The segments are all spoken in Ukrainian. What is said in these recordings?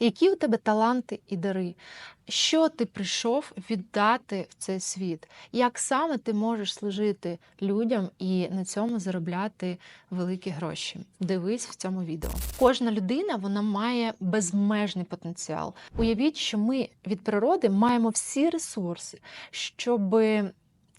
які у тебе таланти і дари, що ти прийшов віддати в цей світ, як саме ти можеш служити людям і на цьому заробляти великі гроші. Дивись в цьому відео. Кожна людина вона має безмежний потенціал. Уявіть, що ми від природи маємо всі ресурси, щоб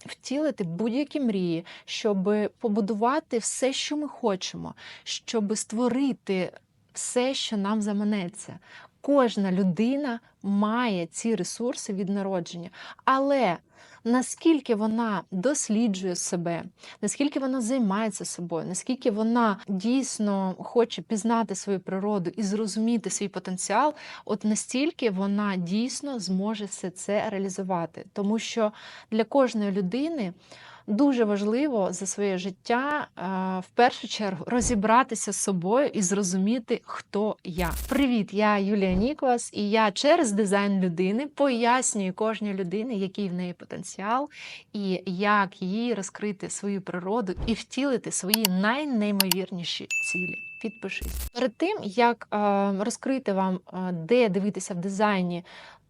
втілити будь-які мрії, щоб побудувати все, що ми хочемо, щоб створити все, що нам заманеться. Кожна людина має ці ресурси від народження, але наскільки вона досліджує себе, наскільки вона займається собою, наскільки вона дійсно хоче пізнати свою природу і зрозуміти свій потенціал, от настільки вона дійсно зможе все це реалізувати. Тому що для кожної людини. Дуже важливо за своє життя е, в першу чергу розібратися з собою і зрозуміти, хто я. Привіт, я Юлія Ніколас, і я через дизайн людини пояснюю кожній людині, який в неї потенціал, і як їй розкрити свою природу і втілити свої найнеймовірніші цілі. Підпишись перед тим, як е, розкрити вам, е, де дивитися в дизайні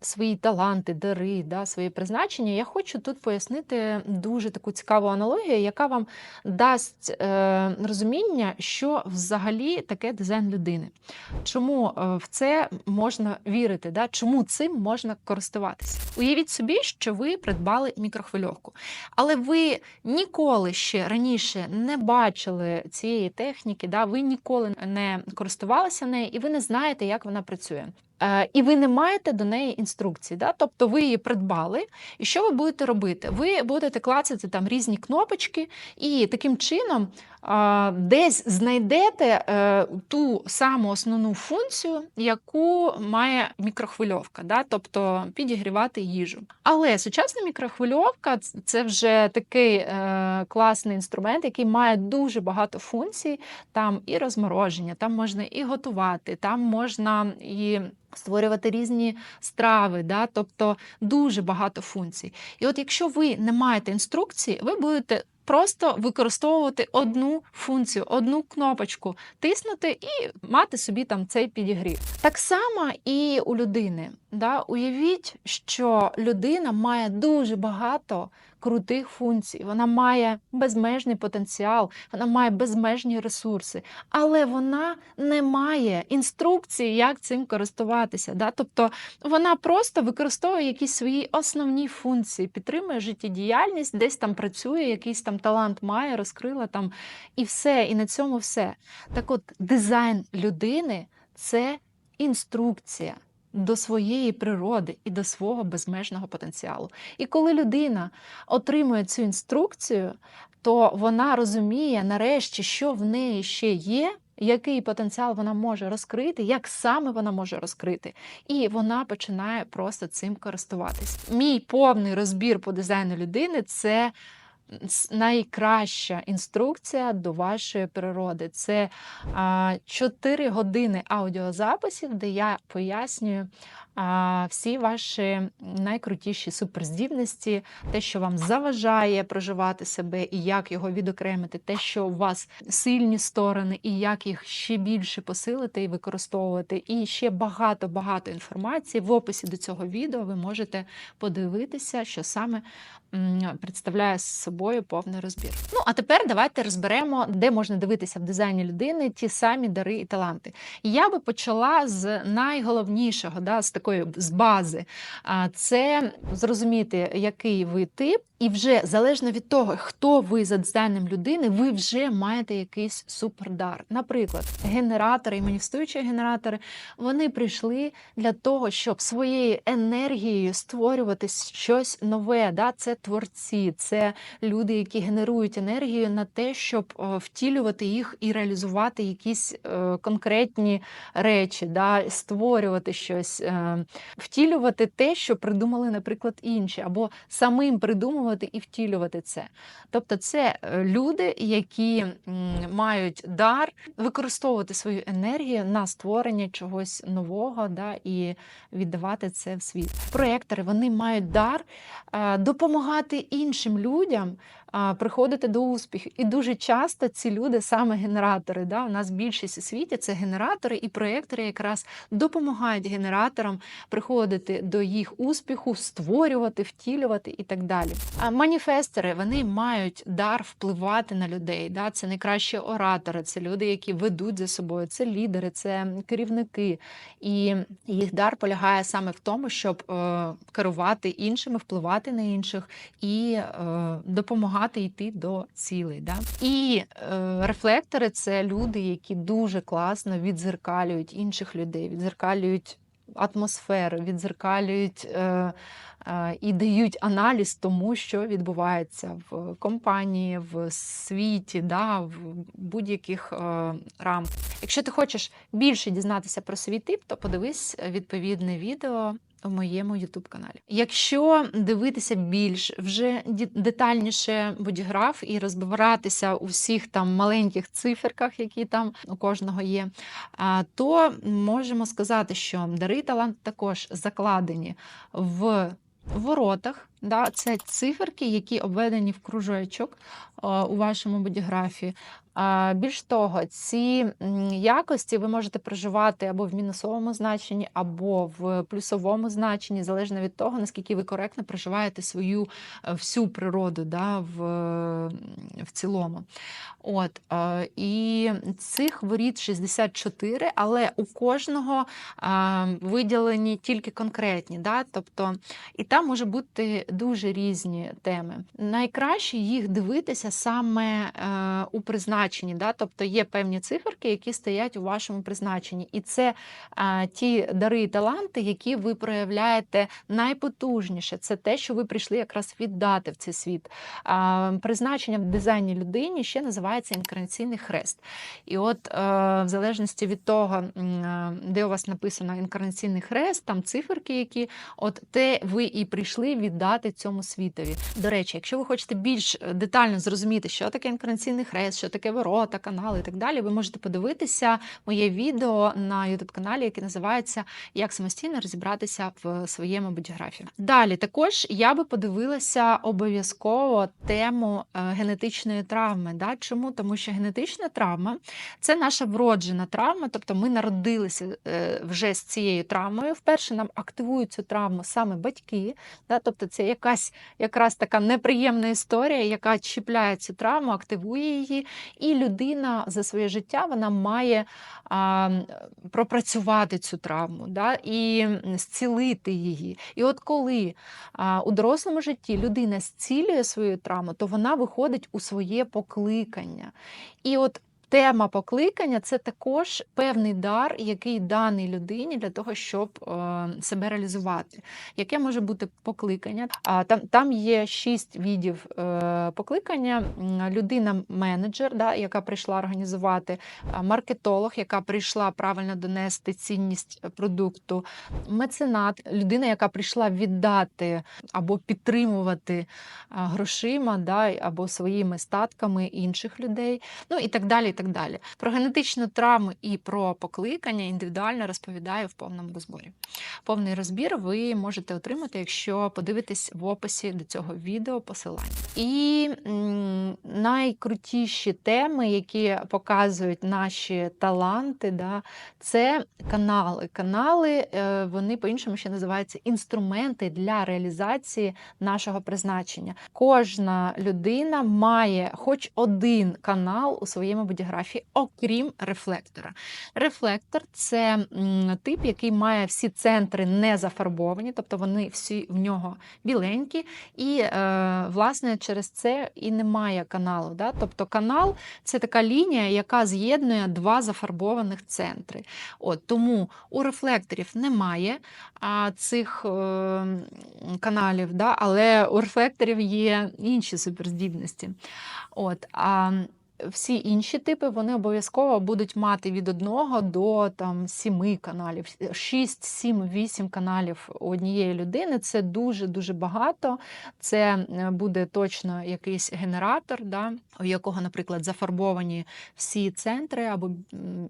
свої таланти, дари, да, своє призначення, я хочу тут пояснити дуже таку цікаву аналогію, яка вам дасть е, розуміння, що взагалі таке дизайн людини. Чому е, в це можна вірити, да? чому цим можна користуватися? Уявіть собі, що ви придбали мікрохвильовку, але ви ніколи ще раніше не бачили цієї техніки, да? ви ніколи не користувалися нею, і ви не знаєте, як вона працює. Е, І ви не маєте до неї інструкції. Да? Тобто ви її придбали, і що ви будете робити? Ви будете клацати там різні кнопочки, і таким чином десь знайдете е, ту саму основну функцію, яку має мікрохвильовка, да? тобто підігрівати їжу. Але сучасна мікрохвильовка це вже такий е, класний інструмент, який має дуже багато функцій. Там і розмороження, там можна і готувати, там можна і створювати різні страви, да? тобто дуже багато функцій. І от якщо ви не маєте інструкції, ви будете просто використовувати одну функцію, одну кнопочку, тиснути і мати собі там цей підігрів. Так само і у людини. Да? Уявіть, що людина має дуже багато крутих функцій, вона має безмежний потенціал, вона має безмежні ресурси, але вона не має інструкції, як цим користуватися. Да? Тобто вона просто використовує якісь свої основні функції, підтримує життєдіяльність, десь там працює, якийсь там талант має, розкрила там і все, і на цьому все. Так от, дизайн людини це інструкція. До своєї природи і до свого безмежного потенціалу. І коли людина отримує цю інструкцію, то вона розуміє нарешті, що в неї ще є, який потенціал вона може розкрити, як саме вона може розкрити, і вона починає просто цим користуватись. Мій повний розбір по дизайну людини це найкраща інструкція до вашої природи. Це а, 4 години аудіозаписів, де я пояснюю всі ваші найкрутіші суперздібності, те, що вам заважає проживати себе, і як його відокремити, те, що у вас сильні сторони, і як їх ще більше посилити і використовувати. І ще багато-багато інформації в описі до цього відео ви можете подивитися, що саме представляє собою повний розбір. Ну а тепер давайте розберемо, де можна дивитися в дизайні людини ті самі дари і таланти. Я би почала з найголовнішого, да, з такої з бази. Це зрозуміти, який ви тип, і вже залежно від того, хто ви за дизайном людини, ви вже маєте якийсь супердар. Наприклад, генератори і маніфестуючі генератори вони прийшли для того, щоб своєю енергією створювати щось нове. Да? Це творці, це люди, які генерують енергію на те, щоб е, втілювати їх і реалізувати якісь е, конкретні речі, да? створювати щось, е, втілювати те, що придумали, наприклад, інші, або самим придумувати і втілювати це. Тобто, це е, люди, які мають дар використовувати свою енергію на створення чогось нового да, і віддавати це в світ. Проектори вони мають дар е, допомагати іншим людям приходити до успіху. І дуже часто ці люди саме генератори. Да? У нас більшість у світі це генератори і проєктори якраз допомагають генераторам приходити до їх успіху, створювати, втілювати і так далі. А маніфестори вони мають дар впливати на людей. Да? Це найкращі оратори, це люди, які ведуть за собою, це лідери, це керівники. І їх дар полягає саме в тому, щоб е, керувати іншими, впливати на інших і е, допомагати йти до цілей. Да? І е, рефлектори це люди, які дуже класно відзеркалюють інших людей, відзеркалюють атмосферу, відзеркалюють е, е, і дають аналіз тому, що відбувається в компанії, в світі, да, в будь-яких е, рамках. Якщо ти хочеш більше дізнатися про свій тип, то подивись відповідне відео. У моєму youtube каналі. Якщо дивитися більш вже детальніше бодіграф і розбиратися у всіх там маленьких циферках, які там у кожного є, то можемо сказати, що дари талант також закладені в воротах. Да, це циферки, які обведені в кружечок у вашому бодіграфі. Більш того, ці якості ви можете проживати або в мінусовому значенні, або в плюсовому значенні, залежно від того, наскільки ви коректно проживаєте свою е, всю природу да, в, в цілому. От, е, і цих воріт 64, але у кожного виділені тільки конкретні. Да? Тобто, і там може бути дуже різні теми. Найкраще їх дивитися саме е, у призначенні. Да? Тобто є певні циферки, які стоять у вашому призначенні. І це е, ті дари і таланти, які ви проявляєте найпотужніше. Це те, що ви прийшли якраз віддати в цей світ. А, Призначення в дизайні людині ще називається інкарнаційний хрест. І от, е, в залежності від того, е, де у вас написано інкарнаційний хрест, там циферки, які от те ви і прийшли віддати цьому світові. До речі, якщо ви хочете більш е, детально зрозуміти, що таке інкарнаційний хрест, що таке ворота, канали і так далі, ви можете подивитися моє відео на youtube каналі, яке називається Як самостійно розібратися в своєму бодіграфі. Далі також я би подивилася обов'язково тему е, генетичної травми. Да? Чому? Тому що генетична травма це наша вроджена травма, тобто ми народилися е, вже з цією травмою. Вперше нам активують цю травму саме батьки. Да? Тобто це якась якраз така неприємна історія, яка чіпляє цю травму, активує її, і людина за своє життя вона має а, пропрацювати цю травму да? і зцілити її. І от коли а, у дорослому житті людина зцілює свою травму, то вона виходить у своє покликання. І от тема покликання це також певний дар, який даний людині для того, щоб е, себе реалізувати. Яке може бути покликання? А там, там є шість видів е, покликання. Людина-менеджер, да, яка прийшла організувати, маркетолог, яка прийшла правильно донести цінність продукту, меценат, людина, яка прийшла віддати або підтримувати грошима, да, або своїми статками інших людей, ну і так далі. Так далі. Про генетичну травму і про покликання індивідуально розповідаю в повному розборі. Повний розбір ви можете отримати, якщо подивитесь в описі до цього відео посилання. І найкрутіші теми, які показують наші таланти, да, це канали. Канали, е, вони по-іншому ще називаються інструменти для реалізації нашого призначення. Кожна людина має хоч один канал у своєму бодіграфі, окрім рефлектора. Рефлектор це тип, який має всі центри не зафарбовані, тобто вони всі в нього біленькі, і е, власне через це і немає каналу. Да? Тобто канал це така лінія, яка з'єднує два зафарбованих центри. От, тому у рефлекторів немає а, цих е, каналів, да? але у рефлекторів є інші суперздібності. От, а всі інші типи вони обов'язково будуть мати від 1 до там 7 каналів, 6, 7, 8 каналів однієї людини. Це дуже дуже багато. Це е, буде точно якийсь генератор, да, у якого, наприклад, зафарбовані всі центри або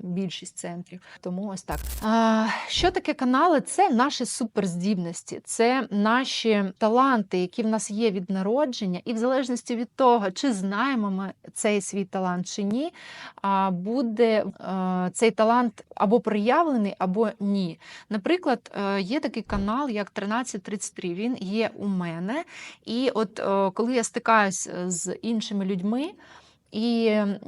більшість центрів. Тому ось так. А, що таке канали? Це наші суперздібності, це наші таланти, які в нас є від народження, і в залежності від того, чи знаємо ми цей свій талант чи ні, а, буде е, цей талант або проявлений, або ні. Наприклад, е, є такий канал, як 1333. Він є у мене. І от е, коли я стикаюсь з іншими людьми. І е,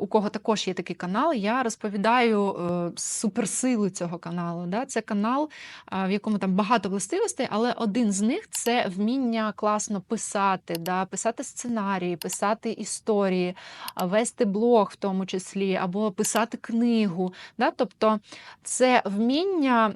у кого також є такий канал, я розповідаю е, суперсилу цього каналу. Да? Це канал, а, в якому там багато властивостей, але один з них це вміння класно писати, да? писати сценарії, писати історії, вести блог в тому числі, або писати книгу. Да? Тобто це вміння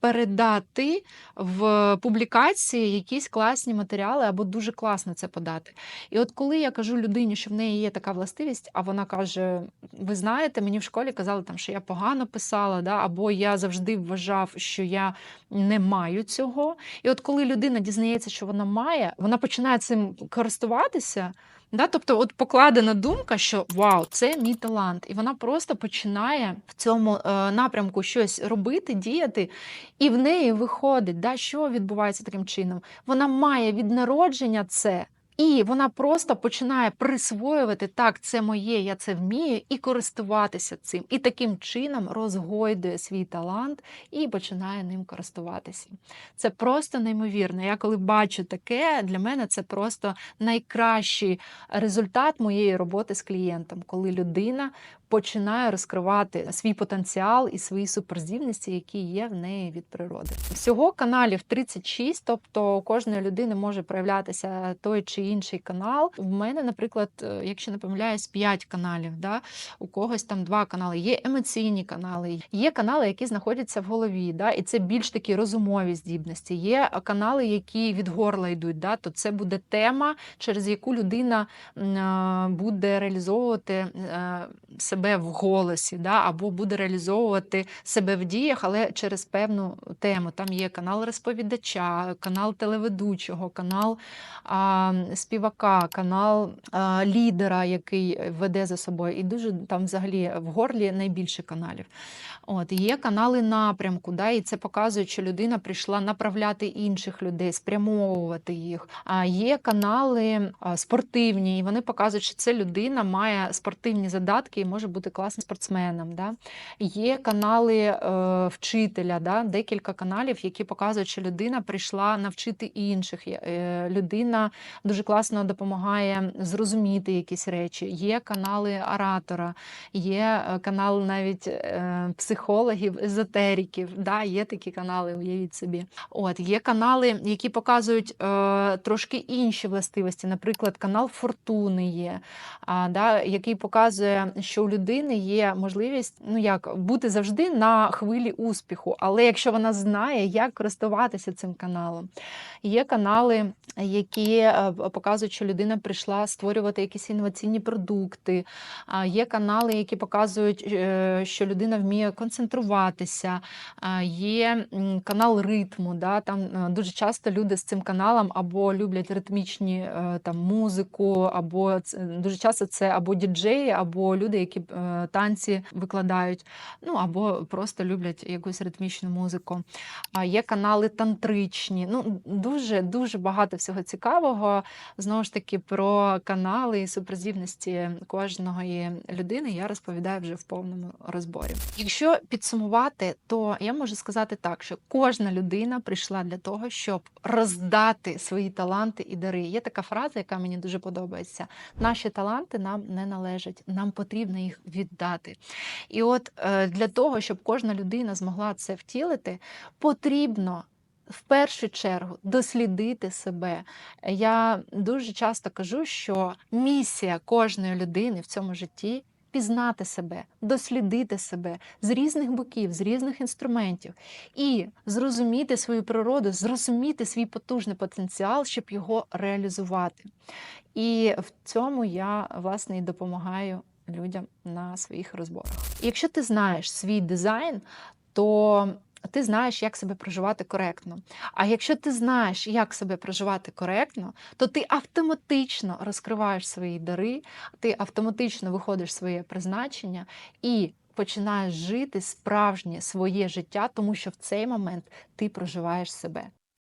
передати в публікації якісь класні матеріали, або дуже класно це подати. І от коли я кажу людині, що в неї є така властивість, а вона каже: Ви знаєте, мені в школі казали, там, що я погано писала, да, або я завжди вважав, що я не маю цього. І от коли людина дізнається, що вона має, вона починає цим користуватися. Да? Тобто, от покладена думка, що вау, це мій талант, і вона просто починає в цьому е, напрямку щось робити, діяти, і в неї виходить, да, що відбувається таким чином. Вона має від народження це. І вона просто починає присвоювати так, це моє, я це вмію, і користуватися цим. І таким чином розгойдує свій талант і починає ним користуватися. Це просто неймовірно. Я коли бачу таке, для мене це просто найкращий результат моєї роботи з клієнтом, коли людина починає розкривати свій потенціал і свої суперздібності, які є в неї від природи. Всього каналів 36, тобто у кожної людини може проявлятися той чи інший канал. В мене, наприклад, е, якщо не помиляюсь, 5 каналів. Да? У когось там два канали. Є емоційні канали, є канали, які знаходяться в голові, да? і це більш такі розумові здібності. Є канали, які від горла йдуть. Да? То це буде тема, через яку людина буде реалізовувати е, себе в голосі, да? або буде реалізовувати себе в діях, але через певну тему. Там є канал розповідача, канал телеведучого, канал а, співака, канал а, лідера, який веде за собою. І дуже там взагалі в горлі найбільше каналів. От є канали напрямку, да, і це показує, що людина прийшла направляти інших людей, спрямовувати їх. А є канали спортивні, і вони показують, що ця людина має спортивні задатки і може бути класним спортсменом. Да. Є канали е, вчителя, да, декілька каналів, які показують, що людина прийшла навчити інших. Е, Людина дуже класно допомагає зрозуміти якісь речі. Є канали оратора, є е, канал навіть е, психологів, езотериків. Да, є такі канали, уявіть собі. От є канали, які показують е, трошки інші властивості. Наприклад, канал Фортуни є, а, да, який показує, що у людини є можливість ну як бути завжди на хвилі успіху, але якщо вона знає, як користуватися цим каналом. Є канали, які е, показують, що людина прийшла створювати якісь інноваційні продукти. Є канали, які показують, е, що людина вміє концентруватися. Є канал ритму. Да? Там е, дуже часто люди з цим каналом або люблять ритмічні там, музику, або дуже часто це або діджеї, або люди, які танці викладають, ну або просто люблять якусь ритмічну музику. А є канали тантричні. Ну, дуже дуже багато всього цікавого. Знову ж таки, про канали і суперздібності кожної людини я розповідаю вже в повному розборі. Якщо підсумувати, то я можу сказати так, що кожна людина прийшла для того, щоб роздати свої таланти і дари. Є така фраза, яка мені дуже подобається: наші таланти нам не належать, нам потрібно їх віддати. І от е, для того, щоб кожна людина змогла це втілити, потрібно. В першу чергу дослідити себе. Я дуже часто кажу, що місія кожної людини в цьому житті пізнати себе, дослідити себе з різних боків, з різних інструментів і зрозуміти свою природу, зрозуміти свій потужний потенціал, щоб його реалізувати. І в цьому я власне і допомагаю людям на своїх розборах. Якщо ти знаєш свій дизайн, то ти знаєш, як себе проживати коректно. А якщо ти знаєш, як себе проживати коректно, то ти автоматично розкриваєш свої дари, ти автоматично виходиш своє призначення і починаєш жити справжнє своє життя, тому що в цей момент ти проживаєш себе.